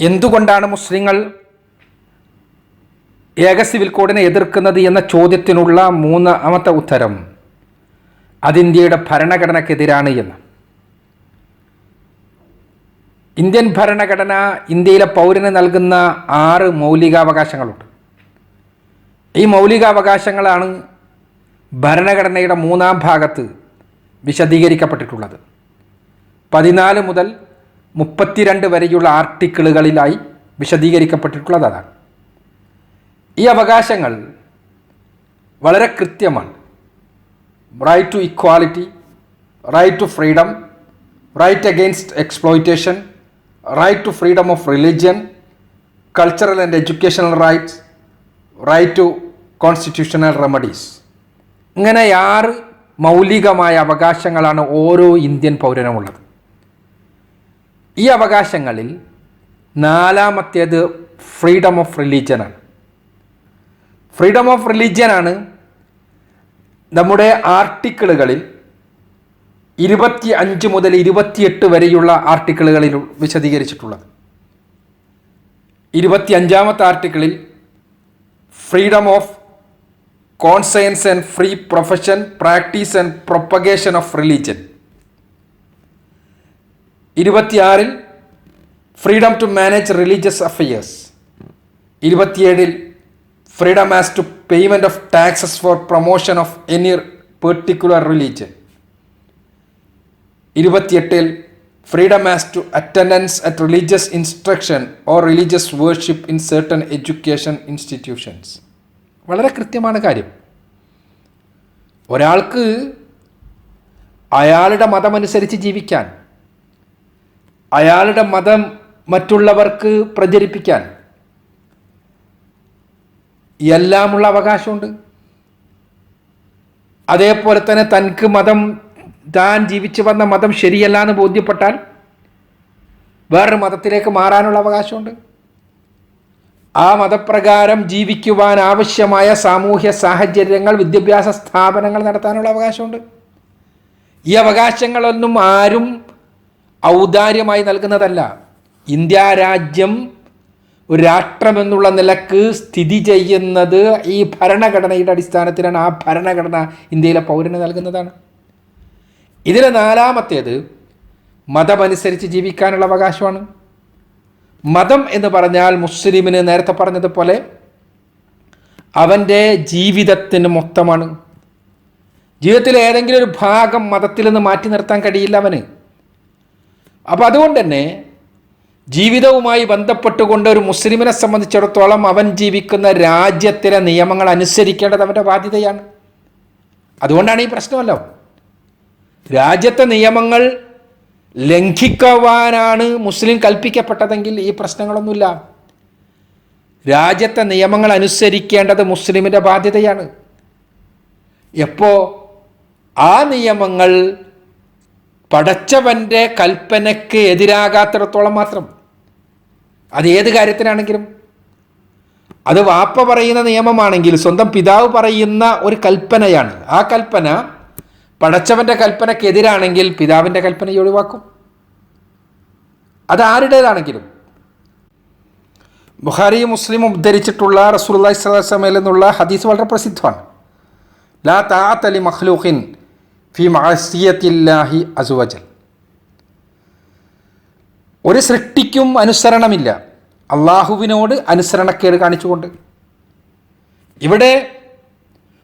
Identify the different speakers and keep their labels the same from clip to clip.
Speaker 1: എന്തുകൊണ്ടാണ് മുസ്ലിങ്ങൾ ഏക സിവിൽ കോഡിനെ എതിർക്കുന്നത് എന്ന ചോദ്യത്തിനുള്ള മൂന്നാമത്തെ ഉത്തരം അത് ഇന്ത്യയുടെ ഭരണഘടനയ്ക്കെതിരാണ് എന്ന്. ഇന്ത്യൻ ഭരണഘടന ഇന്ത്യയിലെ പൗരന് നൽകുന്ന ആറ് മൗലികാവകാശങ്ങളുണ്ട്. ഈ മൗലികാവകാശങ്ങളാണ് ഭരണഘടനയുടെ മൂന്നാം ഭാഗത്ത് വിശദീകരിക്കപ്പെട്ടിട്ടുള്ളത്. പതിനാല് മുതൽ മുപ്പത്തിരണ്ട് വരെയുള്ള ആർട്ടിക്കിളുകളിലായി വിശദീകരിക്കപ്പെട്ടിട്ടുള്ളത് അതാണ്. ഈ അവകാശങ്ങൾ വളരെ കൃത്യമാണ്. Right to equality right to freedom right against exploitation right to freedom of religion cultural and educational rights right to constitutional remedies ഇങ്ങനെ ആറ് മൗലികമായ അവകാശങ്ങളാണ് ഓരോ ഇന്ത്യൻ പൗരനുമുള്ളത്. ഈ അവകാശങ്ങളിൽ നാലാമത്തേത് ഫ്രീഡം ഓഫ് റിലീജിയനാണ് ഫ്രീഡം ഓഫ് റിലീജിയനാണ് നമ്മുടെ ആർട്ടിക്കിളുകളിൽ ഇരുപത്തി അഞ്ച് മുതൽ ഇരുപത്തിയെട്ട് വരെയുള്ള ആർട്ടിക്കിളുകളിൽ വിശദീകരിച്ചിട്ടുള്ളത്. ഇരുപത്തി അഞ്ചാമത്തെ ആർട്ടിക്കിളിൽ freedom of conscience and free profession practice and propagation of religion ഇരുപത്തിയാറിൽ freedom to manage religious affairs. ഇരുപത്തിയേഴിൽ freedom as to payment of taxes for promotion of any particular religion. ഇരുപത്തിയെട്ടിൽ freedom as to attendance at religious instruction or religious worship in certain education institutions. വളരെ കൃത്യമാണ് കാര്യം. ഒരാൾക്ക് അയാളുടെ മതമനുസരിച്ച് ജീവിക്കാൻ അയാളുടെ മതം മറ്റുള്ളവർക്ക് പ്രചരിപ്പിക്കാൻ എല്ലാമുള്ള അവകാശമുണ്ട്. അതേപോലെ തന്നെ തനിക്ക് മതം താൻ ജീവിച്ചു വന്ന മതം ശരിയല്ല എന്ന് ബോധ്യപ്പെട്ടാൽ വേറൊരു മതത്തിലേക്ക് മാറാനുള്ള അവകാശമുണ്ട്. ആ മതപ്രകാരം ജീവിക്കുവാൻ ആവശ്യമായ സാമൂഹ്യ സാഹചര്യങ്ങൾ വിദ്യാഭ്യാസ സ്ഥാപനങ്ങൾ നടത്താനുള്ള അവകാശമുണ്ട്. ഈ അവകാശങ്ങളൊന്നും ആരും ഔദാര്യമായി നൽകുന്നതല്ല. ഇന്ത്യ രാജ്യം ഒരു രാഷ്ട്രമെന്നുള്ള നിലയ്ക്ക് സ്ഥിതി ചെയ്യുന്നത് ഈ ഭരണഘടനയുടെ അടിസ്ഥാനത്തിലാണ്. ആ ഭരണഘടന ഇന്ത്യയിലെ പൗരന് നൽകുന്നതാണ്. ഇതിലെ നാലാമത്തേത് മതമനുസരിച്ച് ജീവിക്കാനുള്ള അവകാശമാണ്. മതം എന്ന് പറഞ്ഞാൽ മുസ്ലിമിന് നേരത്തെ പറഞ്ഞതുപോലെ അവന്റെ ജീവിതത്തിന് മൊത്തമാണ്. ജീവിതത്തിലെ ഏതെങ്കിലും ഒരു ഭാഗം മതത്തിൽ നിന്ന് മാറ്റി നിർത്താൻ കഴിയില്ല അവന്. അപ്പോൾ അതുകൊണ്ട് തന്നെ ജീവിതവുമായി ബന്ധപ്പെട്ടുകൊണ്ട് ഒരു മുസ്ലിമിനെ സംബന്ധിച്ചിടത്തോളം അവൻ ജീവിക്കുന്ന രാജ്യത്തിലെ നിയമങ്ങൾ അനുസരിക്കേണ്ടത് അവന്റെ ബാധ്യതയാണ്. അതുകൊണ്ടാണ് ഈ പ്രശ്നമല്ലോ. രാജ്യത്തെ നിയമങ്ങൾ ലംഘിക്കുവാനാണ് മുസ്ലിം കൽപ്പിക്കപ്പെട്ടതെങ്കിൽ ഈ പ്രശ്നങ്ങളൊന്നുമില്ല. രാജ്യത്തെ നിയമങ്ങൾ അനുസരിക്കേണ്ടത് മുസ്ലിമിന്റെ ബാധ്യതയാണ്. എപ്പോ ആ നിയമങ്ങൾ പടച്ചവന്റെ കൽപ്പനയ്ക്ക് എതിരാകാത്തിടത്തോളം മാത്രം. അത് ഏത് കാര്യത്തിനാണെങ്കിലും. അത് വാപ്പ പറയുന്ന നിയമമാണെങ്കിൽ സ്വന്തം പിതാവ് പറയുന്ന ഒരു കൽപ്പനയാണ്. ആ കൽപ്പന പടച്ചവന്റെ കൽപ്പനയ്ക്കെതിരാണെങ്കിൽ പിതാവിന്റെ കൽപ്പന ഒഴിവാക്കും. അത് ആരുടേതാണെങ്കിലും. ബുഹാരി മുസ്ലിം ഉദ്ധരിച്ചിട്ടുള്ള റസൂൽ അള്ളഹി അലൈഹി വസല്ലമയിൽ നിന്നുള്ള ഹദീസ് വളരെ പ്രസിദ്ധമാണ്. ലാ താത്തലി മഖ്ലൂഖിൻ ഫി മാസിയത്തില്ലാഹി അസുവജൽ. ഒരു സൃഷ്ടിക്കും അനുസരണമില്ല. അള്ളാഹുവിനോട് അനുസരണക്കേട് കാണിച്ചുകൊണ്ട്. ഇവിടെ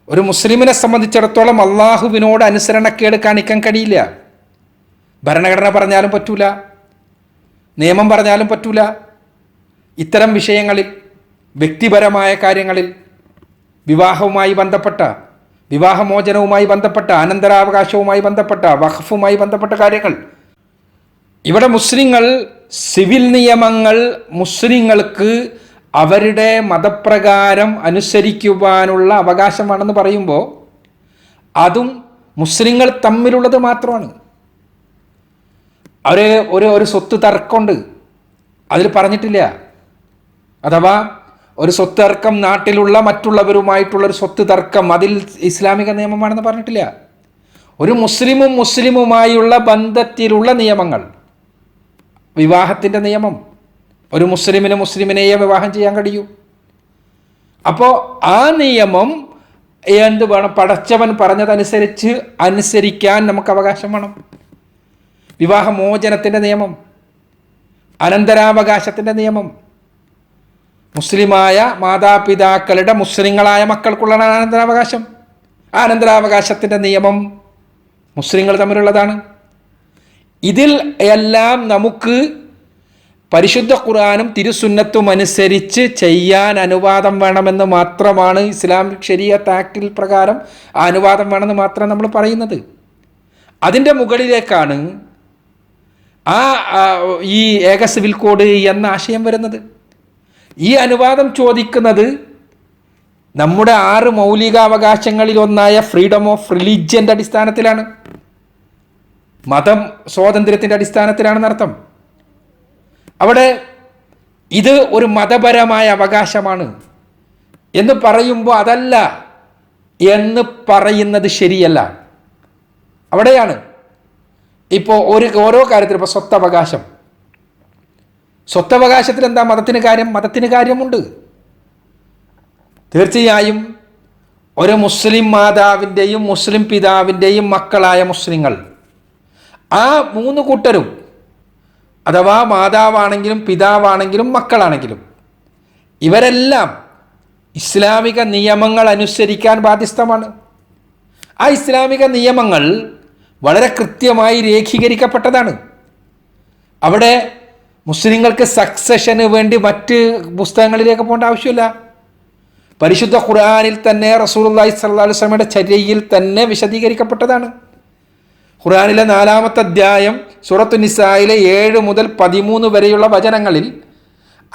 Speaker 1: ഒരു മുസ്ലിമിനെ സംബന്ധിച്ചിടത്തോളം അള്ളാഹുവിനോട് അനുസരണക്കേട് കാണിക്കാൻ കഴിയില്ല. ഭരണഘടന പറഞ്ഞാലും പറ്റൂല. നിയമം പറഞ്ഞാലും പറ്റൂല. ഇത്തരം വിഷയങ്ങളിൽ വ്യക്തിപരമായ കാര്യങ്ങളിൽ വിവാഹവുമായി ബന്ധപ്പെട്ട വിവാഹമോചനവുമായി ബന്ധപ്പെട്ട അനന്തരാവകാശവുമായി ബന്ധപ്പെട്ട വഖഫുമായി ബന്ധപ്പെട്ട കാര്യങ്ങൾ. ഇവിടെ മുസ്ലിങ്ങൾ സിവിൽ നിയമങ്ങൾ മുസ്ലിങ്ങൾക്ക് അവരുടെ മതപ്രകാരം അനുസരിക്കുവാനുള്ള അവകാശമാണെന്ന് പറയുമ്പോൾ അതും മുസ്ലിങ്ങൾ തമ്മിലുള്ളത് മാത്രമാണ്. അവർ ഒരു ഒരു സ്വത്ത് തർക്കമുണ്ട്. അതിൽ പറഞ്ഞിട്ടില്ല. അഥവാ ഒരു സ്വത്ത് തർക്കം നാട്ടിലുള്ള മറ്റുള്ളവരുമായിട്ടുള്ള ഒരു സ്വത്ത് തർക്കം അതിൽ ഇസ്ലാമിക നിയമമാണെന്ന് പറഞ്ഞിട്ടില്ല. ഒരു മുസ്ലിമും മുസ്ലിമുമായുള്ള ബന്ധത്തിലുള്ള നിയമങ്ങൾ. വിവാഹത്തിന്റെ നിയമം. ഒരു മുസ്ലിമിന് മുസ്ലിമിനെയേ വിവാഹം ചെയ്യാൻ കഴിയൂ. അപ്പോൾ ആ നിയമം എന്ത് വേണം? പടച്ചവൻ പറഞ്ഞതനുസരിച്ച് അനുസരിക്കാൻ നമുക്ക് അവകാശം വേണം. വിവാഹമോചനത്തിന്റെ നിയമം. അനന്തരാവകാശത്തിന്റെ നിയമം. മുസ്ലിമായ മാതാപിതാക്കളുടെ മുസ്ലിങ്ങളായ മക്കൾക്കുള്ള അനന്തരാവകാശം അനന്തരാവകാശത്തിന്റെ നിയമം മുസ്ലിങ്ങൾ തമ്മിലുള്ളതാണ്. ഇതിൽ എല്ലാം നമുക്ക് പരിശുദ്ധ ഖുർആാനും തിരുസുന്നത്തും അനുസരിച്ച് ചെയ്യാൻ അനുവാദം വേണമെന്ന് മാത്രമാണ് ഇസ്ലാമിക് ശരീഅത്ത് ആക്ടിൽ പ്രകാരം ആ അനുവാദം വേണമെന്ന് മാത്രം നമ്മൾ പറയുന്നത്. അതിന്റെ മുകളിലേക്കാണ് ആ, ഈ ഏക സിവിൽ കോഡ് എന്ന ആശയം വരുന്നത്. ഈ അനുവാദം ചോദിക്കുന്നത് നമ്മുടെ ആറ് മൗലികാവകാശങ്ങളിൽ ഒന്നായ ഫ്രീഡം ഓഫ് റിലീജിയന്റെ അടിസ്ഥാനത്തിലാണ്. മതം സ്വാതന്ത്ര്യത്തിന്റെ അടിസ്ഥാനത്തിലാണെന്ന് അർത്ഥം. അവിടെ ഇത് ഒരു മതപരമായ അവകാശമാണ് എന്ന് പറയുമ്പോൾ അതല്ല എന്ന് പറയുന്നത് ശരിയല്ല. അവിടെയാണ്. ഇപ്പോൾ ഒരു ഓരോ കാര്യത്തിലും ഇപ്പോൾ സ്വത്തവകാശം. സ്വത്തവകാശത്തിൽ എന്താ മതത്തിന് കാര്യം? മതത്തിന് കാര്യമുണ്ട്. തീർച്ചയായും ഒരു മുസ്ലിം മാതാവിന്റെയും മുസ്ലിം പിതാവിന്റെയും മക്കളായ മുസ്ലിങ്ങൾ ആ മൂന്ന് കൂട്ടരും അഥവാ മാതാവാണെങ്കിലും പിതാവാണെങ്കിലും മക്കളാണെങ്കിലും ഇവരെല്ലാം ഇസ്ലാമിക നിയമങ്ങൾ അനുസരിക്കാൻ ബാധ്യസ്ഥമാണ്. ആ ഇസ്ലാമിക നിയമങ്ങൾ വളരെ കൃത്യമായി രേഖീകരിക്കപ്പെട്ടതാണ്. അവിടെ മുസ്ലിങ്ങൾക്ക് സക്സഷന് വേണ്ടി മറ്റ് പുസ്തകങ്ങളിലേക്ക് പോകേണ്ട ആവശ്യമില്ല. പരിശുദ്ധ ഖുർആാനിൽ തന്നെ അലൈഹി വസല്ലമയുടെ ചര്യയിൽ തന്നെ വിശദീകരിക്കപ്പെട്ടതാണ്. ഖുർആാനിലെ നാലാമത്തെ അധ്യായം സൂറത്തു നിസായിലെ ഏഴ് മുതൽ പതിമൂന്ന് വരെയുള്ള വചനങ്ങളിൽ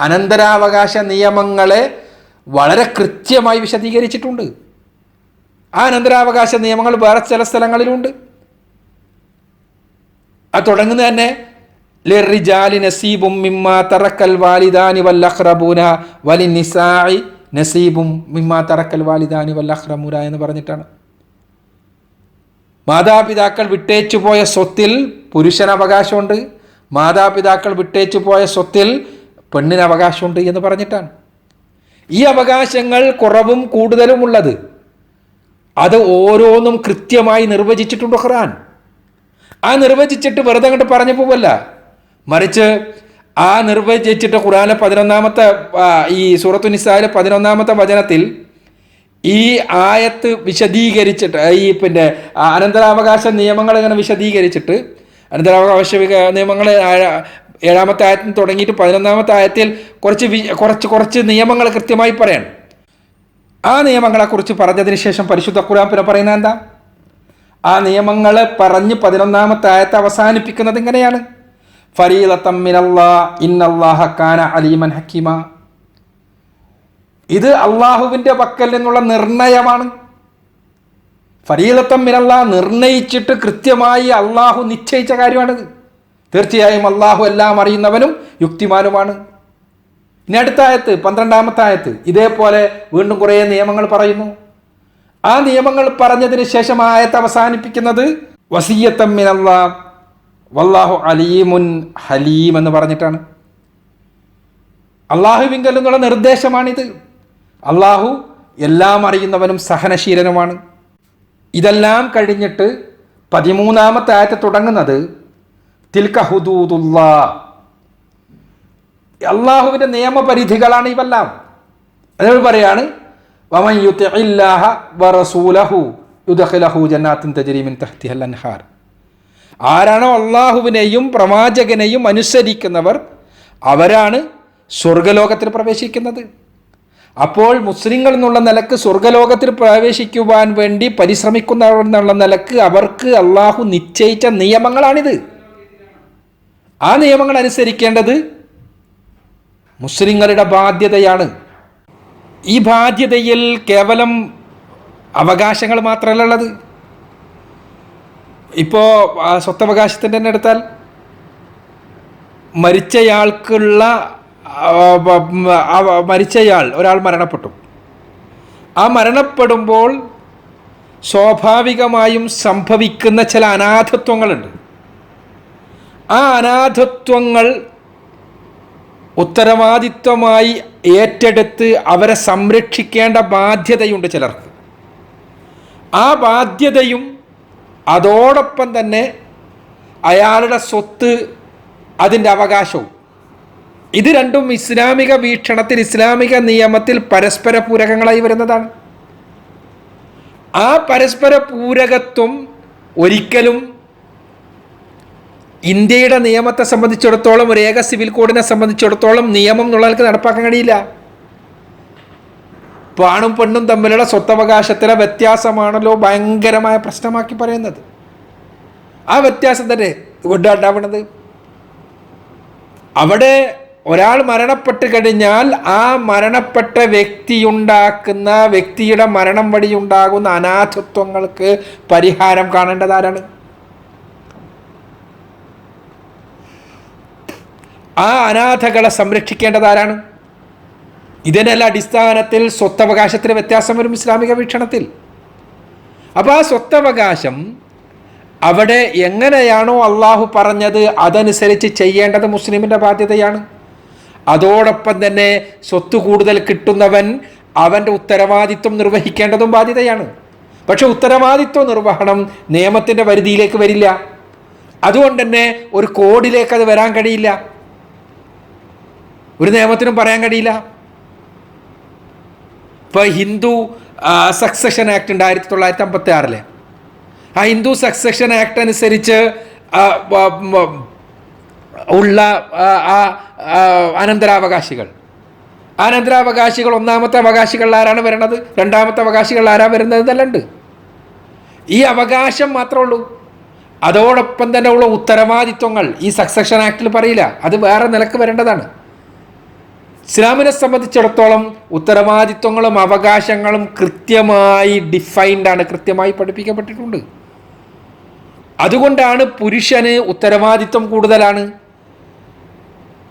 Speaker 1: അനന്തരാവകാശ നിയമങ്ങളെ വളരെ കൃത്യമായി വിശദീകരിച്ചിട്ടുണ്ട്. ആ അനന്തരാവകാശ നിയമങ്ങൾ വേറെ ചില സ്ഥലങ്ങളിലുണ്ട്. അത് തുടങ്ങുന്നത് തന്നെ ലിറിജാലി നസീബും മിമ്മ തറക്കൽ വാലിദാനി വല്ലഹ്റബൂന വലി നിസായി നസീബും മിമ്മ തറക്കൽ വാലിദാനി വല്ലഹ്റമൂന എന്ന് പറഞ്ഞിട്ടാണ്. മാതാപിതാക്കൾ വിട്ടേച്ചു പോയ സ്വത്തിൽ പുരുഷന് അവകാശമുണ്ട് മാതാപിതാക്കൾ വിട്ടേച്ചു പോയ സ്വത്തിൽ പെണ്ണിന് അവകാശമുണ്ട് എന്ന് പറഞ്ഞിട്ടാണ്. ഈ അവകാശങ്ങൾ കുറവും കൂടുതലും ഉള്ളത്. അത് ഓരോന്നും കൃത്യമായി നിർവചിച്ചിട്ടുണ്ട് ഖുർആൻ. ആ നിർവചിച്ചിട്ട് വെറുതെ അങ്ങോട്ട് പറഞ്ഞു പോവല്ല. മറിച്ച് ആ നിർവചിച്ചിട്ട് ഖുറാനെ പതിനൊന്നാമത്തെ ഈ സൂറത്തു നിസായിലെ പതിനൊന്നാമത്തെ വചനത്തിൽ ഈ ആയത്ത് വിശദീകരിച്ചിട്ട് ഈ പിന്നെ അനന്തരാവകാശ നിയമങ്ങൾ ഇങ്ങനെ വിശദീകരിച്ചിട്ട് അനന്തരാവകാശ വിക- നിയമങ്ങൾ ഏഴാമത്തെ ആയത്തിൽ തുടങ്ങിയിട്ട് പതിനൊന്നാമത്തെ ആയത്തിൽ കുറച്ച് കുറച്ച് കുറച്ച് നിയമങ്ങൾ കൃത്യമായി പറയണം. ആ നിയമങ്ങളെക്കുറിച്ച് പറഞ്ഞതിന് ശേഷം പരിശുദ്ധ ഖുർആൻ പിന്നെ പറയുന്നത് എന്താ? ആ നിയമങ്ങൾ പറഞ്ഞ് പതിനൊന്നാമത്തെ ആയത്ത് അവസാനിപ്പിക്കുന്നത് ഇങ്ങനെയാണ്. ഫരീലത്തം മിനല്ലാ കാന അലീമൻ ഹക്കീമ. ഇത് അള്ളാഹുവിന്റെ പക്കൽ നിന്നുള്ള നിർണയമാണ്. ഫരീലത്തം മിനല്ല നിർണയിച്ചിട്ട് കൃത്യമായി അള്ളാഹു നിശ്ചയിച്ച കാര്യമാണിത്. തീർച്ചയായും അള്ളാഹു എല്ലാം അറിയുന്നവനും യുക്തിമാനുമാണ്. ഇനി അടുത്ത ആയത്ത് പന്ത്രണ്ടാമത്തെ ആയത്ത് ഇതേപോലെ വീണ്ടും കുറേ നിയമങ്ങൾ പറയുന്നു. ആ നിയമങ്ങൾ പറഞ്ഞതിന് ശേഷം ആയത്ത് അവസാനിപ്പിക്കുന്നത് വസീയത്തം മിനല്ലാ വല്ലാഹു അലീമുൻ ഹലീം എന്ന് പറഞ്ഞിട്ടാണ്. അള്ളാഹുവിങ്കൽ എന്നുള്ള നിർദ്ദേശമാണിത്. അള്ളാഹു എല്ലാം അറിയുന്നവനും സഹനശീലനുമാണ്. ഇതെല്ലാം കഴിഞ്ഞിട്ട് പതിമൂന്നാമത്തെ ആയത്ത് തുടങ്ങുന്നത് തിൽക്ക ഹുദൂദുല്ലാ. അള്ളാഹുവിന്റെ നിയമപരിധികളാണ് ഇവെല്ലാം. അതോട് പറയാണ് വമൻ യുത്തിഇല്ലാഹ വറസൂലഹു ലഹു ജന്നാത്തിൻ തജരീമിൻ മിൻ തഹ്തിഹൽ അൻഹാർ. ആരാണോ അള്ളാഹുവിനെയും പ്രവാചകനെയും അനുസരിക്കുന്നവർ അവരാണ് സ്വർഗലോകത്തിൽ പ്രവേശിക്കുന്നത്. അപ്പോൾ മുസ്ലിങ്ങൾ എന്നുള്ള നിലയ്ക്ക് സ്വർഗലോകത്തിൽ പ്രവേശിക്കുവാൻ വേണ്ടി പരിശ്രമിക്കുന്നവർ എന്നുള്ള നിലയ്ക്ക് അവർക്ക് അള്ളാഹു നിശ്ചയിച്ച നിയമങ്ങളാണിത്. ആ നിയമങ്ങൾ അനുസരിക്കേണ്ടത് മുസ്ലിങ്ങളുടെ ബാധ്യതയാണ്. ഈ ബാധ്യതയിൽ കേവലം അവകാശങ്ങൾ മാത്രമല്ല ഉള്ളത്. ഇപ്പോൾ സ്വത്തവകാശത്തിന്റെ തന്നെ എടുത്താൽ മരിച്ചയാൾക്കുള്ള മരിച്ചയാൾ ഒരാൾ മരണപ്പെട്ടു. ആ മരണപ്പെടുമ്പോൾ സ്വാഭാവികമായും സംഭവിക്കുന്ന ചില അനാഥത്വങ്ങളുണ്ട്. ആ അനാഥത്വങ്ങൾ ഉത്തരവാദിത്വമായി ഏറ്റെടുത്ത് അവരെ സംരക്ഷിക്കേണ്ട ബാധ്യതയുണ്ട് ചിലർക്ക്. ആ ബാധ്യതയും അതോടൊപ്പം തന്നെ അയാളുടെ സ്വത്ത് അതിന്റെ അവകാശവും. ഇത് രണ്ടും ഇസ്ലാമിക വീക്ഷണത്തിൽ ഇസ്ലാമിക നിയമത്തിൽ പരസ്പര പൂരകങ്ങളായി വരുന്നതാണ്. ആ പരസ്പര പൂരകത്വം ഒരിക്കലും ഇന്ത്യയുടെ നിയമത്തെ സംബന്ധിച്ചിടത്തോളം ഒരു ഏക സിവിൽ കോഡിനെ സംബന്ധിച്ചിടത്തോളം നിയമം എന്നുള്ളവർക്ക് നടപ്പാക്കാൻ കഴിയില്ല. ഇപ്പോൾ ആണും പെണ്ണും തമ്മിലുള്ള സ്വത്തവകാശത്തിലെ വ്യത്യാസമാണല്ലോ ഭയങ്കരമായ പ്രശ്നമാക്കി പറയുന്നത്. ആ വ്യത്യാസം തന്നെ കൊണ്ടാണ്ടാവണത് അവിടെ ഒരാൾ മരണപ്പെട്ട് കഴിഞ്ഞാൽ ആ മരണപ്പെട്ട വ്യക്തിയുണ്ടാക്കുന്ന വ്യക്തിയുടെ മരണം വഴി ഉണ്ടാകുന്ന അനാഥത്വങ്ങൾക്ക് പരിഹാരം കാണേണ്ടത് ആരാണ്? ആ അനാഥകളെ സംരക്ഷിക്കേണ്ടത് ആരാണ്? ഇതിനെല്ലാം അടിസ്ഥാനത്തിൽ സ്വത്തവകാശത്തിന് വ്യത്യാസം വരും ഇസ്ലാമിക വീക്ഷണത്തിൽ. അപ്പോൾ ആ സ്വത്തവകാശം അവിടെ എങ്ങനെയാണോ അള്ളാഹു പറഞ്ഞത് അതനുസരിച്ച് ചെയ്യേണ്ടത് മുസ്ലിമിന്റെ ബാധ്യതയാണ്. അതോടൊപ്പം തന്നെ സ്വത്ത് കൂടുതൽ കിട്ടുന്നവൻ അവന്റെ ഉത്തരവാദിത്വം നിർവഹിക്കേണ്ടതും ബാധ്യതയാണ്. പക്ഷെ ഉത്തരവാദിത്വ നിർവഹണം നിയമത്തിന്റെ പരിധിയിലേക്ക് വരില്ല. അതുകൊണ്ട് തന്നെ ഒരു കോഡിലേക്ക് അത് വരാൻ കഴിയില്ല. ഒരു നിയമത്തിനും പറയാൻ കഴിയില്ല. ഇപ്പോൾ ഹിന്ദു സക്സഷൻ ആക്ട് ഉണ്ട് ആയിരത്തി തൊള്ളായിരത്തി അമ്പത്തി ആറിലെ ആ ഹിന്ദു സക്സഷൻ ആക്ട് അനുസരിച്ച് ഉള്ള ആ, അനന്തരാവകാശികൾ. അനന്തരാവകാശികൾ ഒന്നാമത്തെ അവകാശികൾ ആരാണ് വരണത്? രണ്ടാമത്തെ അവകാശികൾ ആരാ വരുന്നത് എന്നല്ലണ്ട്. ഈ അവകാശം മാത്രമേ ഉള്ളൂ. അതോടൊപ്പം തന്നെ ഉള്ള ഉത്തരവാദിത്വങ്ങൾ ഈ സക്സഷൻ ആക്ടിൽ പറയില്ല. അത് വേറെ നിലയ്ക്ക് വരേണ്ടതാണ്. ഇസ്ലാമിനെ സംബന്ധിച്ചിടത്തോളം ഉത്തരവാദിത്വങ്ങളും അവകാശങ്ങളും കൃത്യമായി ഡിഫൈൻഡ് ആണ് കൃത്യമായി പഠിപ്പിക്കപ്പെട്ടിട്ടുണ്ട്. അതുകൊണ്ടാണ് പുരുഷന് ഉത്തരവാദിത്വം കൂടുതലാണ്.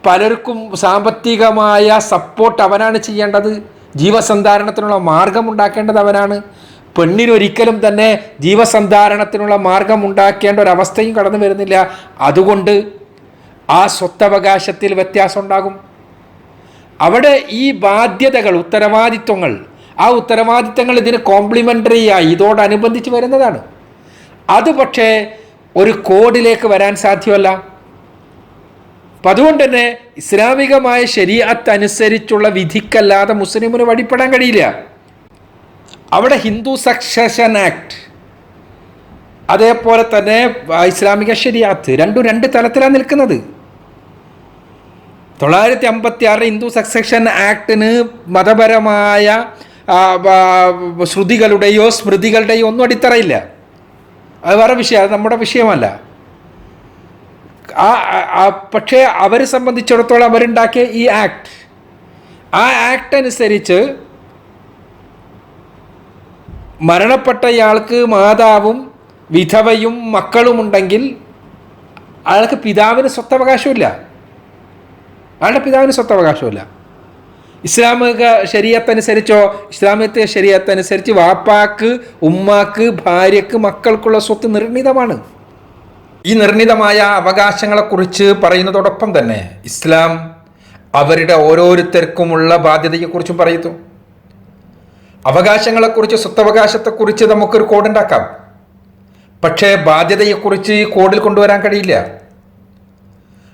Speaker 1: പലർക്കും സാമ്പത്തികമായ സപ്പോർട്ട് അവനാണ് ചെയ്യേണ്ടത്. ജീവസന്ധാരണത്തിനുള്ള മാർഗം ഉണ്ടാക്കേണ്ടത് അവനാണ്. പെണ്ണിനൊരിക്കലും തന്നെ ജീവസന്ധാരണത്തിനുള്ള മാർഗം ഉണ്ടാക്കേണ്ട ഒരവസ്ഥയും കടന്നു വരുന്നില്ല. അതുകൊണ്ട് ആ സ്വത്തവകാശത്തിൽ വ്യത്യാസം ഉണ്ടാകും. അവിടെ ഈ ബാധ്യതകൾ ഉത്തരവാദിത്വങ്ങൾ ആ ഉത്തരവാദിത്തങ്ങൾ ഇതിന് കോംപ്ലിമെന്ററിയായി ഇതോടനുബന്ധിച്ച് വരുന്നതാണ്. അത് പക്ഷേ ഒരു കോഡിലേക്ക് വരാൻ സാധ്യമല്ല. അപ്പം അതുകൊണ്ട് തന്നെ ഇസ്ലാമികമായ ശരീഅത്ത് അനുസരിച്ചുള്ള വിധിക്കല്ലാതെ മുസ്ലിമിന് വഴിപ്പെടാൻ കഴിയില്ല. അവിടെ ഹിന്ദു സക്സഷൻ ആക്ട് അതേപോലെ തന്നെ ഇസ്ലാമിക ശരിയാത്ത് രണ്ടും രണ്ട് തലത്തിലാണ് നിൽക്കുന്നത്. തൊള്ളായിരത്തി അമ്പത്തി ആറ് ഹിന്ദു സക്സഷൻ ആക്ടിന് മതപരമായ ശ്രുതികളുടെയോ സ്മൃതികളുടെയോ ഒന്നും അടിത്തറയില്ല. അത് വേറെ വിഷയം നമ്മുടെ വിഷയമല്ല. ആ പക്ഷേ അവരെ സംബന്ധിച്ചിടത്തോളം അവരുണ്ടാക്കിയ ഈ ആക്ട്. ആ ആക്ട് അനുസരിച്ച് മരണപ്പെട്ടയാൾക്ക് മാതാവും വിധവയും മക്കളുമുണ്ടെങ്കിൽ അയാൾക്ക് പിതാവിന് സ്വത്തവകാശമില്ല. അയാളുടെ പിതാവിന് സ്വത്തവകാശമില്ല ഇസ്ലാമിക ശരീരത്തനുസരിച്ചോ ഇസ്ലാമിക ശരീരത്തനുസരിച്ച് വാപ്പാക്ക് ഉമ്മാക്ക് ഭാര്യക്ക് മക്കൾക്കുള്ള സ്വത്ത് നിർണിതമാണ്. ഈ നിർണിതമായ അവകാശങ്ങളെക്കുറിച്ച് പറയുന്നതോടൊപ്പം തന്നെ ഇസ്ലാം അവരുടെ ഓരോരുത്തർക്കുമുള്ള ബാധ്യതയെക്കുറിച്ചും പറയുന്നു. അവകാശങ്ങളെക്കുറിച്ച് സ്വത്തവകാശത്തെക്കുറിച്ച് നമുക്കൊരു കോഡുണ്ടാക്കാം പക്ഷേ ബാധ്യതയെക്കുറിച്ച് ഈ കോഡിൽ കൊണ്ടുവരാൻ കഴിയില്ല.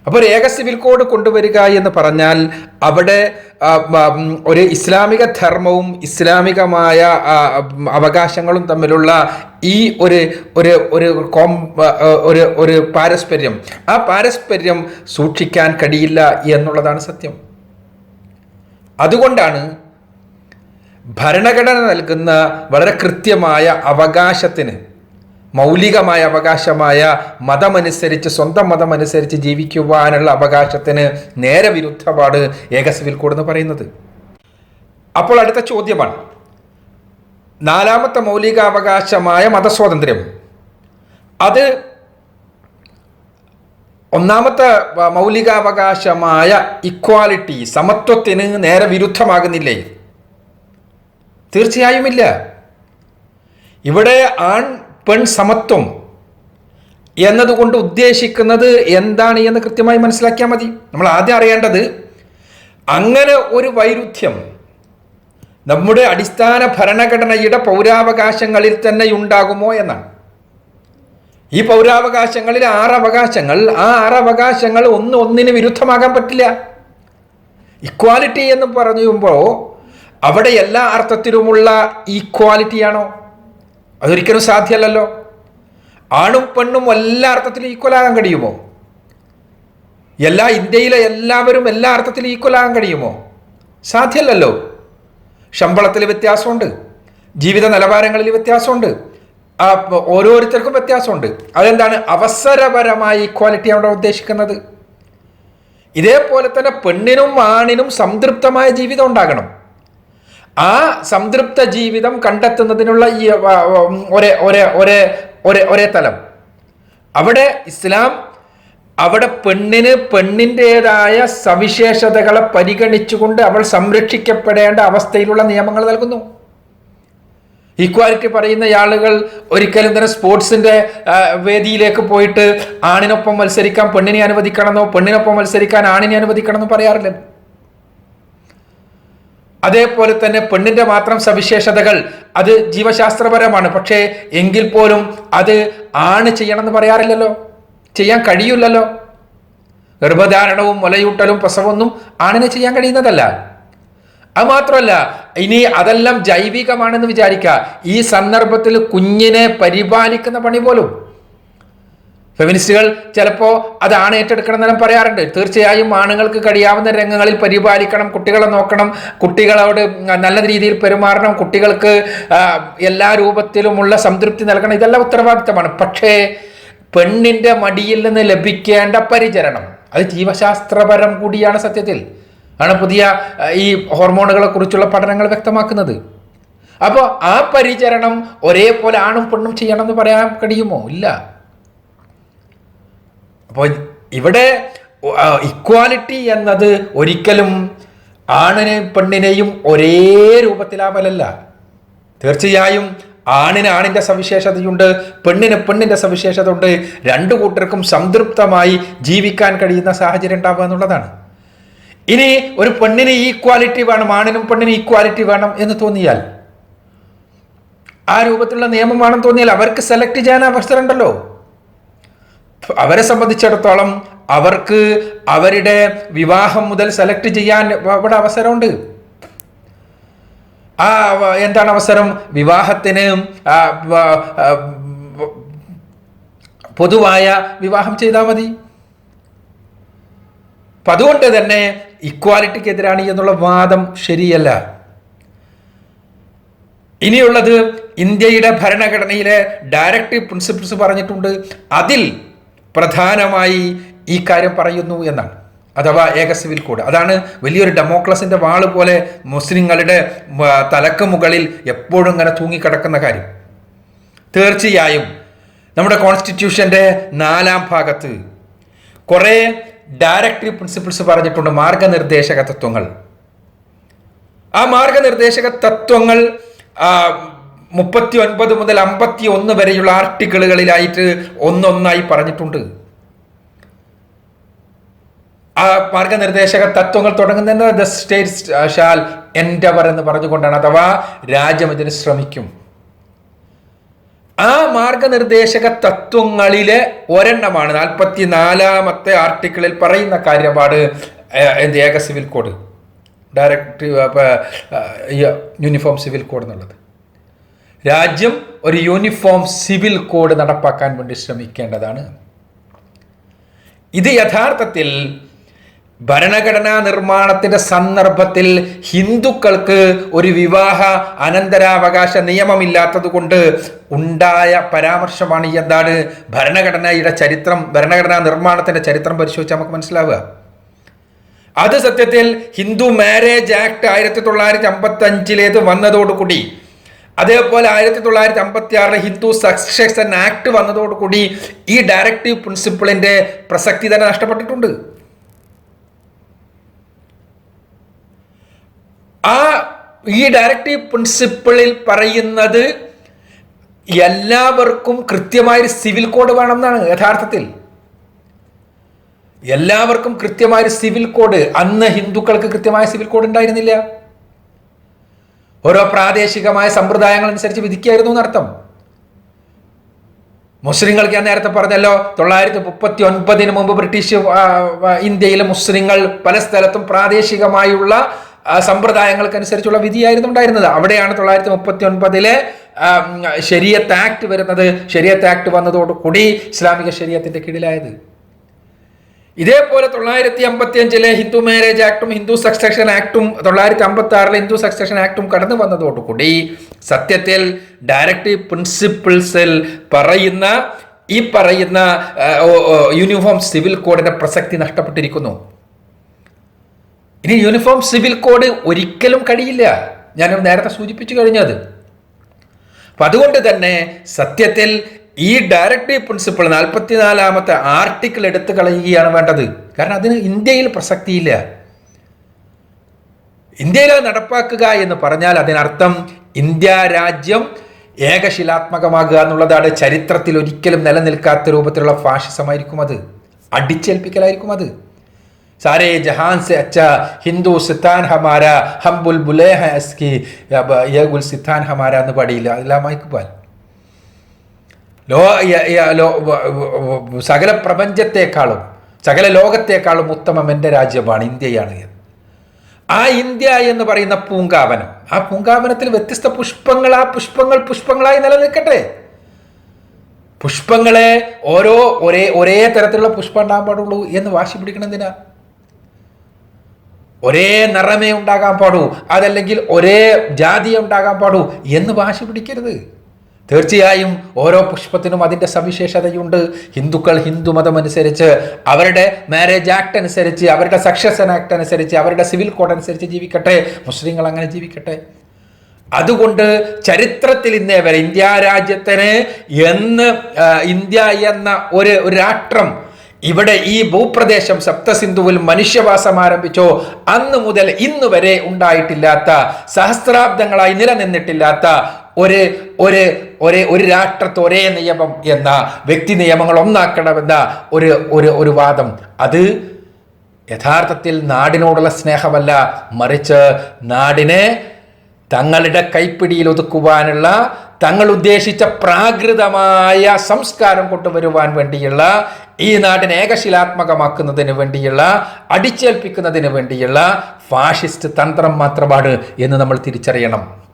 Speaker 1: അപ്പോൾ ഏക സിവിൽ കോഡ് കൊണ്ടുവരിക എന്ന് പറഞ്ഞാൽ അവിടെ ഒരു ഇസ്ലാമിക ധർമ്മവും ഇസ്ലാമികമായ അവകാശങ്ങളും തമ്മിലുള്ള ഈ ഒരു ഒരു ഒരു കോം ഒരു ഒരു പാരസ്പര്യം. ആ പാരസ്പര്യം സൂക്ഷിക്കാൻ കഴിയില്ല എന്നുള്ളതാണ് സത്യം. അതുകൊണ്ടാണ് ഭരണഘടന നൽകുന്ന വളരെ കൃത്യമായ അവകാശത്തിന് മൗലികമായ അവകാശമായ മതമനുസരിച്ച് സ്വന്തം മതമനുസരിച്ച് ജീവിക്കുവാനുള്ള അവകാശത്തിന് നേരെ വിരുദ്ധമാണ് ഏകസിവിൽ കോഡ് എന്ന് പറയുന്നത്. അപ്പോൾ അടുത്ത ചോദ്യമാണ്. നാലാമത്തെ മൗലികാവകാശമായ മതസ്വാതന്ത്ര്യം. അത് ഒന്നാമത്തെ മൗലികാവകാശമായ ഇക്വാലിറ്റി സമത്വത്തിന് നേരെ വിരുദ്ധമാകുന്നില്ലേ? തീർച്ചയായുമില്ല. ഇവിടെ ആൺ പെൺ സമത്വം എന്നതുകൊണ്ട് ഉദ്ദേശിക്കുന്നത് എന്താണ് എന്ന് കൃത്യമായി മനസ്സിലാക്കിയാൽ മതി. നമ്മൾ ആദ്യം അറിയേണ്ടത് അങ്ങനെ ഒരു വൈരുദ്ധ്യം നമ്മുടെ അടിസ്ഥാന ഭരണഘടനയുടെ പൗരാവകാശങ്ങളിൽ തന്നെ ഉണ്ടാകുമോ എന്നാണ്. ഈ പൗരാവകാശങ്ങളിൽ ആറ് അവകാശങ്ങൾ ആ ആറ് അവകാശങ്ങൾ ഒന്ന് ഒന്നിന് വിരുദ്ധമാകാൻ പറ്റില്ല. ഇക്വാലിറ്റി എന്ന് പറയുമ്പോൾ അവിടെ എല്ലാ അർത്ഥത്തിലുമുള്ള ഈക്വാലിറ്റിയാണോ അതൊരിക്കലും സാധ്യമല്ലല്ലോ. ആണും പെണ്ണും എല്ലാ അർത്ഥത്തിലും ഈക്വൽ ആകാൻ കഴിയുമോ? എല്ലാ ഇന്ത്യയിലെ എല്ലാവരും എല്ലാ അർത്ഥത്തിലും ഈക്വൽ ആകാൻ കഴിയുമോ? സാധ്യമല്ലല്ലോ. ശമ്പളത്തിൽ വ്യത്യാസമുണ്ട്. ജീവിത നിലവാരങ്ങളിൽ വ്യത്യാസമുണ്ട്. ഓരോരുത്തർക്കും വ്യത്യാസമുണ്ട്. അതെന്താണ്? അവസരപരമായ ഈക്വാലിറ്റി അവിടെ ഉദ്ദേശിക്കുന്നത്. ഇതേപോലെ തന്നെ പെണ്ണിനും ആണിനും സംതൃപ്തമായ ജീവിതം ഉണ്ടാകണം. ആ സംതൃപ്ത ജീവിതം കണ്ടെത്തുന്നതിനുള്ള ഈ ഒരേ ഒരേ ഒരേ ഒരേ ഒരേ തലം. അവിടെ ഇസ്ലാം അവിടെ പെണ്ണിന് പെണ്ണിന്റെതായ സവിശേഷതകളെ പരിഗണിച്ചുകൊണ്ട് അവൾ സംരക്ഷിക്കപ്പെടേണ്ട അവസ്ഥയിലുള്ള നിയമങ്ങൾ നൽകുന്നു. ഇക്വാലിറ്റി പറയുന്ന ആളുകൾ ഒരിക്കലും തന്നെ സ്പോർട്സിന്റെ വേദിയിലേക്ക് പോയിട്ട് ആണിനൊപ്പം മത്സരിക്കാൻ പെണ്ണിനെ അനുവദിക്കണമെന്നോ പെണ്ണിനൊപ്പം മത്സരിക്കാൻ ആണിനെ അനുവദിക്കണമെന്നോ പറയാറില്ല അതേപോലെ തന്നെ പെണ്ണിന്റെ മാത്രം സവിശേഷതകൾ അത് ജീവശാസ്ത്രപരമാണ്. പക്ഷേ എങ്കിൽ പോലും അത് ആണ് ചെയ്യണമെന്ന് പറയാറില്ലല്ലോ. ചെയ്യാൻ കഴിയില്ലല്ലോ. ഗർഭധാരണവും മുലയൂട്ടലും പ്രസവമൊന്നും ആണിനെ ചെയ്യാൻ കഴിയുന്നതല്ല. അത് മാത്രമല്ല ഇനി അതെല്ലാം ജൈവികമാണെന്ന് വിചാരിക്കുക. ഈ സന്ദർഭത്തിൽ കുഞ്ഞിനെ പരിപാലിക്കുന്ന പണി പോലും ഫെമിനിസ്റ്റുകൾ ചിലപ്പോൾ അതാണ് ആണ് ഏറ്റെടുക്കണം എന്നെല്ലാം പറയാറുണ്ട്. തീർച്ചയായും ആണുങ്ങൾക്ക് കഴിയാവുന്ന രംഗങ്ങളിൽ പരിപാലിക്കണം കുട്ടികളെ നോക്കണം കുട്ടികളോട് നല്ല രീതിയിൽ പെരുമാറണം കുട്ടികൾക്ക് എല്ലാ രൂപത്തിലുമുള്ള സംതൃപ്തി നൽകണം. ഇതെല്ലാം ഉത്തരവാദിത്തമാണ്. പക്ഷേ പെണ്ണിന്റെ മടിയിൽ നിന്ന് ലഭിക്കേണ്ട പരിചരണം അത് ജീവശാസ്ത്രപരം കൂടിയാണ് സത്യത്തിൽ. ആണ് പുതിയ ഈ ഹോർമോണുകളെ കുറിച്ചുള്ള പഠനങ്ങൾ വ്യക്തമാക്കുന്നത്. അപ്പോൾ ആ പരിചരണം ഒരേപോലെ ആണും പെണ്ണും ചെയ്യണം എന്ന് പറയാൻ കഴിയുമോ? ഇല്ല. അപ്പോൾ ഇവിടെ ഇക്വാലിറ്റി എന്നത് ഒരിക്കലും ആണിനെയും പെണ്ണിനെയും ഒരേ രൂപത്തിലാവലല്ല. തീർച്ചയായും ആണിന് ആണിന്റെ സവിശേഷതയുണ്ട് പെണ്ണിന് പെണ്ണിന്റെ സവിശേഷത ഉണ്ട് രണ്ടു കൂട്ടർക്കും സംതൃപ്തമായി ജീവിക്കാൻ കഴിയുന്ന സാഹചര്യം ഉണ്ടാവുക എന്നുള്ളതാണ്. ഇനി ഒരു പെണ്ണിന് ഈക്വാലിറ്റി വേണം ആണിനും പെണ്ണിനും ഈക്വാലിറ്റി വേണം എന്ന് തോന്നിയാൽ ആ രൂപത്തിലുള്ള നിയമം വേണം തോന്നിയാൽ അവർക്ക് സെലക്ട് ചെയ്യാൻ അവസരമുണ്ടല്ലോ അവരെ സംബന്ധിച്ചിടത്തോളം അവർക്ക് അവരുടെ വിവാഹം മുതൽ സെലക്ട് ചെയ്യാൻ അവിടെ അവസരമുണ്ട്. ആ എന്താണ് അവസരം? വിവാഹത്തിന് പൊതുവായ വിവാഹം ചെയ്താൽ മതി. അപ്പം അതുകൊണ്ട് തന്നെ ഇക്വാലിറ്റിക്കെതിരാണ് എന്നുള്ള വാദം ശരിയല്ല. ഇനിയുള്ളത് ഇന്ത്യയുടെ ഭരണഘടനയിലെ ഡയറക്റ്റീവ് പ്രിൻസിപ്പിൾസ് പറഞ്ഞിട്ടുണ്ട്. അതിൽ പ്രധാനമായി ഈ കാര്യം പറയുന്നു എന്നാണ്. അഥവാ ഏക സിവിൽ കോഡ്. അതാണ് വലിയൊരു ഡെമോക്രസിന്റെ വാൾ പോലെ മുസ്ലിങ്ങളുടെ തലക്ക് മുകളിൽ എപ്പോഴും ഇങ്ങനെ തൂങ്ങിക്കിടക്കുന്ന കാര്യം. തീർച്ചയായും നമ്മുടെ കോൺസ്റ്റിറ്റ്യൂഷന്റെ നാലാം ഭാഗത്ത് കുറേ ഡയറക്ടറി പ്രിൻസിപ്പിൾസ് പറഞ്ഞിട്ടുണ്ട് മാർഗനിർദ്ദേശക തത്വങ്ങൾ. ആ മാർഗനിർദ്ദേശക തത്വങ്ങൾ മുപ്പത്തി ഒൻപത് മുതൽ അമ്പത്തി ഒന്ന് വരെയുള്ള ആർട്ടിക്കിളുകളിലായിട്ട് ഒന്നൊന്നായി പറഞ്ഞിട്ടുണ്ട്. ആ മാർഗനിർദ്ദേശക തത്വങ്ങൾ തുടങ്ങുന്നത് ദ സ്റ്റേറ്റ് ഷാൽ എൻഡവർ എന്ന് പറഞ്ഞുകൊണ്ടാണ് അഥവാ രാജ്യം ഇതിന് ശ്രമിക്കും. ആ മാർഗനിർദ്ദേശക തത്വങ്ങളിലെ ഒരെണ്ണമാണ് നാൽപ്പത്തി നാലാമത്തെ ആർട്ടിക്കിളിൽ പറയുന്ന കാര്യമാണ് ഏക civil code direct uniform civil code എന്നുള്ളത്. രാജ്യം ഒരു യൂണിഫോം സിവിൽ കോഡ് നടപ്പാക്കാൻ വേണ്ടി ശ്രമിക്കേണ്ടതാണ്. ഇത് യഥാർത്ഥത്തിൽ ഭരണഘടനാ നിർമ്മാണത്തിന്റെ സന്ദർഭത്തിൽ ഹിന്ദുക്കൾക്ക് ഒരു വിവാഹ അനന്തരാവകാശ നിയമമില്ലാത്തതുകൊണ്ട് ഉണ്ടായ പരാമർശമാണ് എന്താണ് ഭരണഘടനയുടെ ചരിത്രം ഭരണഘടനാ നിർമ്മാണത്തിന്റെ ചരിത്രം പരിശോധിച്ചാൽ നമുക്ക് മനസ്സിലാവുക. അത് സത്യത്തിൽ ഹിന്ദു മാരേജ് ആക്ട് ആയിരത്തി തൊള്ളായിരത്തി അമ്പത്തി അഞ്ചിലേത് വന്നതോടുകൂടി അതേപോലെ ആയിരത്തി തൊള്ളായിരത്തി അമ്പത്തി ആറിലെ ഹിന്ദു സക്സഷൻ ആക്ട് വന്നതോടുകൂടി ഈ ഡയറക്റ്റീവ് പ്രിൻസിപ്പിളിന്റെ പ്രസക്തി തന്നെ നഷ്ടപ്പെട്ടിട്ടുണ്ട്. ആ ഈ ഡയറക്റ്റീവ് പ്രിൻസിപ്പിളിൽ പറയുന്നത് എല്ലാവർക്കും കൃത്യമായൊരു സിവിൽ കോഡ് വേണമെന്നാണ് യഥാർത്ഥത്തിൽ. എല്ലാവർക്കും കൃത്യമായൊരു സിവിൽ കോഡ്. അന്ന് ഹിന്ദുക്കൾക്ക് കൃത്യമായ സിവിൽ കോഡ് ഉണ്ടായിരുന്നില്ല. ഓരോ പ്രാദേശികമായ സമ്പ്രദായങ്ങൾ അനുസരിച്ച് വിധിക്കായിരുന്നു എന്നർത്ഥം. മുസ്ലിങ്ങൾക്ക് ഞാൻ നേരത്തെ പറഞ്ഞല്ലോ തൊള്ളായിരത്തി മുപ്പത്തി ഒൻപതിന് മുമ്പ് ബ്രിട്ടീഷ് ഇന്ത്യയിലെ മുസ്ലിങ്ങൾ പല സ്ഥലത്തും പ്രാദേശികമായുള്ള സമ്പ്രദായങ്ങൾക്ക് സമ്പ്രദായങ്ങൾക്കനുസരിച്ചുള്ള വിധിയായിരുന്നു ഉണ്ടായിരുന്നത്. അവിടെയാണ് തൊള്ളായിരത്തി മുപ്പത്തി ഒൻപതിലെ ശരിയത്ത് ആക്ട് വരുന്നത്. ശരിയത്ത് ആക്ട് വന്നതോടുകൂടി ഇസ്ലാമിക ശരീരത്തിന്റെ കീഴിലായത്. ഇതേപോലെ തൊള്ളായിരത്തി അമ്പത്തി അഞ്ചിലെ ഹിന്ദു മാരേജ് ആക്ടും ഹിന്ദു സക്സഷൻ ആക്ടും തൊള്ളായിരത്തി അമ്പത്തി ആറിലെ ഹിന്ദു സക്സഷൻ ആക്ടും കടന്നു വന്നതോടുകൂടി സത്യത്തിൽ ഡയറക്റ്റീവ് പ്രിൻസിപ്പിൾസിൽ പറയുന്ന ഈ പറയുന്ന യൂണിഫോം സിവിൽ കോഡിന്റെ പ്രസക്തി നഷ്ടപ്പെട്ടിരിക്കുന്നു. ഇനി യൂണിഫോം സിവിൽ കോഡ് ഒരിക്കലും കഴിയില്ല. ഞാൻ നേരത്തെ സൂചിപ്പിച്ചു കഴിഞ്ഞത് അപ്പൊ അതുകൊണ്ട് തന്നെ സത്യത്തിൽ ഈ ഡയറക്റ്റീവ് പ്രിൻസിപ്പിൾ നാൽപ്പത്തിനാലാമത്തെ ആർട്ടിക്കിൾ എടുത്തു കളയുകയാണ് വേണ്ടത്. കാരണം അതിന് ഇന്ത്യയിൽ പ്രസക്തിയില്ല. ഇന്ത്യയിൽ നടപ്പാക്കുക എന്ന് പറഞ്ഞാൽ അതിനർത്ഥം ഇന്ത്യ രാജ്യം ഏകശിലാത്മകമാകുക എന്നുള്ളതാണ് ചരിത്രത്തിൽ ഒരിക്കലും നിലനിൽക്കാത്ത രൂപത്തിലുള്ള ഫാഷിസമായിരിക്കും അത്. അടിച്ചേൽപ്പിക്കലായിരിക്കും അത്. സാരേ ജഹാൻ സെ അച്ച ഹിന്ദു സിത്താൻ ഹമാര ഹംബുൽ ബുൽബുലേ ഹൈ അസ്കി യ ഗുൽ സിത്താൻ ഹമാര എന്ന് പാടിയില്ല. അതെല്ലാം ഇക്ബാൽ ലോ സകല പ്രപഞ്ചത്തെക്കാളും സകല ലോകത്തെക്കാളും ഉത്തമം എന്റെ രാജ്യമാണ് ഇന്ത്യയാണ് ആ ഇന്ത്യ എന്ന് പറയുന്ന പൂങ്കാവനം ആ പൂങ്കാവനത്തിൽ വ്യത്യസ്ത പുഷ്പങ്ങൾ ആ പുഷ്പങ്ങൾ പുഷ്പങ്ങളായി നിലനിൽക്കട്ടെ. പുഷ്പങ്ങളെ ഓരോ ഒരേ ഒരേ തരത്തിലുള്ള പുഷ്പം ഉണ്ടാകാൻ പാടുള്ളൂ എന്ന് വാശി പിടിക്കണം എന്തിനാ? ഒരേ നിറമേ ഉണ്ടാകാൻ പാടൂ അതല്ലെങ്കിൽ ഒരേ ജാതിയെ ഉണ്ടാകാൻ പാടൂ എന്ന് വാശി പിടിക്കരുത്. തീർച്ചയായും ഓരോ പുഷ്പത്തിനും അതിന്റെ സവിശേഷതയുണ്ട്. ഹിന്ദുക്കൾ ഹിന്ദു മതം അനുസരിച്ച് അവരുടെ മാരേജ് ആക്ട് അനുസരിച്ച് അവരുടെ സക്സഷൻ ആക്ട് അനുസരിച്ച് അവരുടെ സിവിൽ കോഡ് അനുസരിച്ച് ജീവിക്കട്ടെ. മുസ്ലിങ്ങൾ അങ്ങനെ ജീവിക്കട്ടെ. അതുകൊണ്ട് ചരിത്രത്തിൽ ഇന്നേ വരെ ഇന്ത്യ രാജ്യത്തിന് എന്ന് ഇന്ത്യ എന്ന ഒരു രാഷ്ട്രം ഇവിടെ ഈ ഭൂപ്രദേശം സപ്തസിന്ധുവിൽ മനുഷ്യവാസം ആരംഭിച്ചോ അന്ന് മുതൽ ഇന്ന് വരെ ഉണ്ടായിട്ടില്ലാത്ത സഹസ്രാബ്ദങ്ങളായി നിലനിന്നിട്ടില്ലാത്ത ഒരു ഒരു ഒരു ഒരു രാഷ്ട്രത്തെ ഒരേ നിയമം എന്ന വ്യക്തി നിയമങ്ങൾ ഒന്നാക്കണമെന്ന ഒരു ഒരു ഒരു വാദം. അത് യഥാർത്ഥത്തിൽ നാടിനോടുള്ള സ്നേഹമല്ല. മറിച്ച് നാടിനെ തങ്ങളുടെ കൈപ്പിടിയിൽ ഒതുക്കുവാനുള്ള തങ്ങൾ ഉദ്ദേശിച്ച പ്രാകൃതമായ സംസ്കാരം കൊണ്ടുവരുവാൻ വേണ്ടിയുള്ള ഈ നാടിനെ ഏകശിലാത്മകമാക്കുന്നതിന് വേണ്ടിയുള്ള അടിച്ചേൽപ്പിക്കുന്നതിന് വേണ്ടിയുള്ള ഫാഷിസ്റ്റ് തന്ത്രം മാത്രമാണ് എന്ന് നമ്മൾ തിരിച്ചറിയണം.